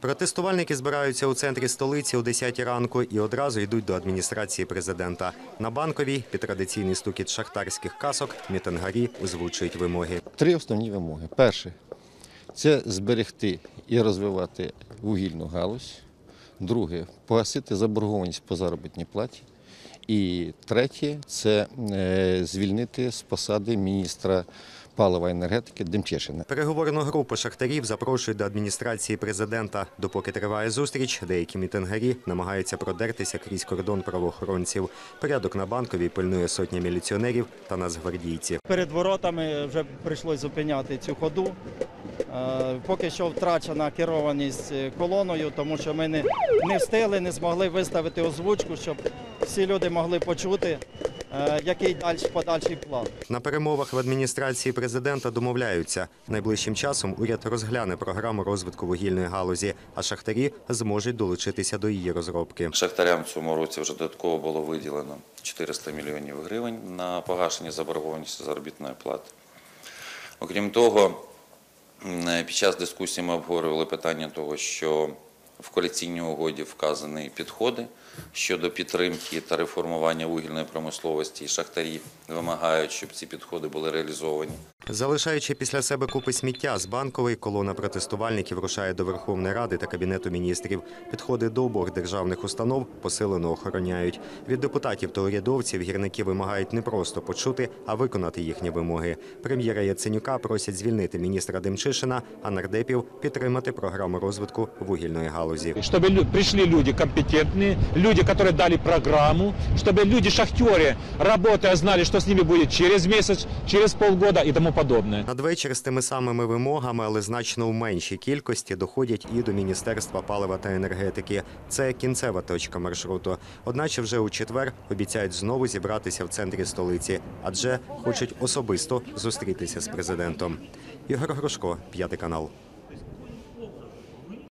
Протестувальники збираються у центрі столиці о 10 ранку і одразу йдуть до адміністрації президента. На банковій під традиційний стукіт шахтарських касок мітингарі озвучують вимоги. Три основні вимоги. Перше це зберегти і розвивати вугільну галузь. Друге погасити заборгованість по заробітній платі. І третє це е, звільнити з посади міністра палива енергетики Демчешина. Переговорну групу шахтарів запрошують до адміністрації президента. Допоки триває зустріч, деякі мітингарі намагаються продертися крізь кордон правоохоронців. Порядок на банковій пильнує сотня міліціонерів та нацгвардійці. Перед воротами вже прийшлось зупиняти цю ходу. Е, Поки що втрачена керованість е, колоною, тому що ми не, не встигли, не змогли виставити озвучку, щоб всі люди могли почути, який далі подальший план. На перемовах в адміністрації президента домовляються. Найближчим часом уряд розгляне програму розвитку вугільної галузі, а шахтарі зможуть долучитися до її розробки. Шахтарям в цьому році вже додатково було виділено 400 мільйонів гривень на погашення заборгованості заробітної плати. Окрім того, під час дискусії ми обговорювали питання того, що в коаліційній угоді вказані підходи щодо підтримки та реформування вугільної промисловості. І шахтарі вимагають, щоб ці підходи були реалізовані. Залишаючи після себе купи сміття з банкової, колона протестувальників рушає до Верховної Ради та Кабінету міністрів. Підходи до обох державних установ посилено охороняють. Від депутатів та урядовців гірники вимагають не просто почути, а виконати їхні вимоги. Прем'єра Яценюка просять звільнити міністра Демчишина, а нардепів підтримати програму розвитку вугільної галузі. чтобы лю- пришли люди компетентные, люди, которые дали программу, чтобы люди-шахтеры, работая, знали, что с ними будет через месяц, через полгода и тому подобное. Надвечір з тими самими вимогами, але значно в меншій кількості доходять і до Міністерства палива та енергетики. Це кінцева точка маршруту. Одначе вже у четвер обіцяють знову зібратися в центрі столиці, адже хочуть особисто зустрітися з президентом. Ігор Грушко, п'ятий канал.